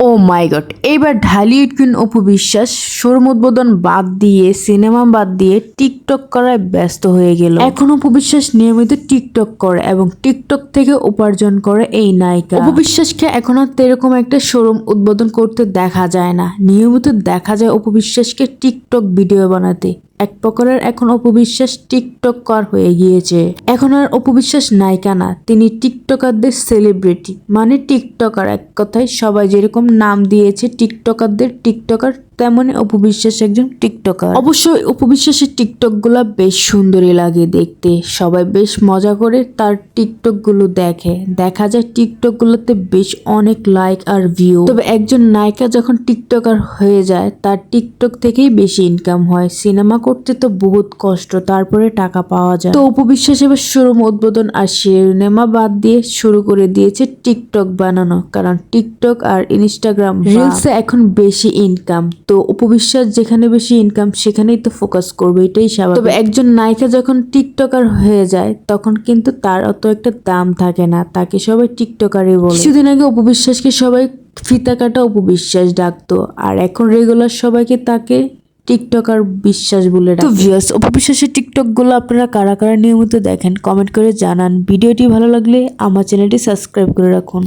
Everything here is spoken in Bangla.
মাই গড এইবার ঢালিউড কুইন অপু বিশ্বাস শোরুম উদ্বোধন বাদ দিয়ে, সিনেমা বাদ দিয়ে টিকটক করায় ব্যস্ত হয়ে গেল। এখন অপু বিশ্বাস নিয়মিত টিকটক করে এবং টিকটক থেকে উপার্জন করে এই নায়িকা। অপু বিশ্বাসকে এখন আর এরকম একটা শোরুম উদ্বোধন করতে দেখা যায় না। নিয়মিত দেখা যায় অপু বিশ্বাসকে টিকটক ভিডিও বানাতে। এক প্রকারের এখন অপবিশ্বাস টিকটক কর হয়ে গিয়েছে। এখন আর অপবিশ্বাস নায়িকা না তিনি টিকটকারদের সেলিব্রিটি। মানে টিকটকার, এক কথায় সবাই যেরকম নাম দিয়েছে, টিকটকারদের টিকটকার তেমনই অপবিশ্বাস একজন টিকটকার। অবশ্যই অপবিশ্বাসের টিকটকগুলা বেশ সুন্দরই লাগে দেখতে। সবাই বেশ মজা করে তার টিকটকগুলো দেখে। দেখা যায় টিকটক গুলোতে বেশ অনেক লাইক আর ভিউ তবে একজন নায়িকা যখন টিকটকার হয়ে যায়, তার টিকটক থেকেই বেশি ইনকাম হয়। সিনেমা করতে তো বহুত কষ্ট তারপরে টাকা পাওয়া যায়। তো উপবিশ্বাস এবার শোরুম উদ্বোধন আর সিনেমা বাদ দিয়ে শুরু করে দিয়েছে টিকটক বানানো কারণ টিকটক আর ইনস্টাগ্রাম রিলসে এখন বেশি ইনকাম তো উপবিশ্বাস যেখানে বেশি ইনকাম সেখানেই তো ফোকাস করবে এটাই স্বাভাবিক। তবে একজন নায়িকা যখন টিকটকার হয়ে যায় তখন কিন্তু তার অত একটা দাম থাকে না তাকে সবাই টিকটকারই বলে। কিছুদিন আগে উপবিশ্বাসকে সবাই ফিতা কাটা উপবিশ্বাস ডাকতো আর এখন রেগুলার সবাইকে তাকে টিকটকার বিশ্বাস বলে তো ভিউয়ার্স অপবিশ্বাসের টিকটকগুলো আপনারা কারা কারা নিয়মিত দেখেন কমেন্ট করে জানান। ভিডিওটি ভালো লাগলে আমার চ্যানেলটি সাবস্ক্রাইব করে রাখুন।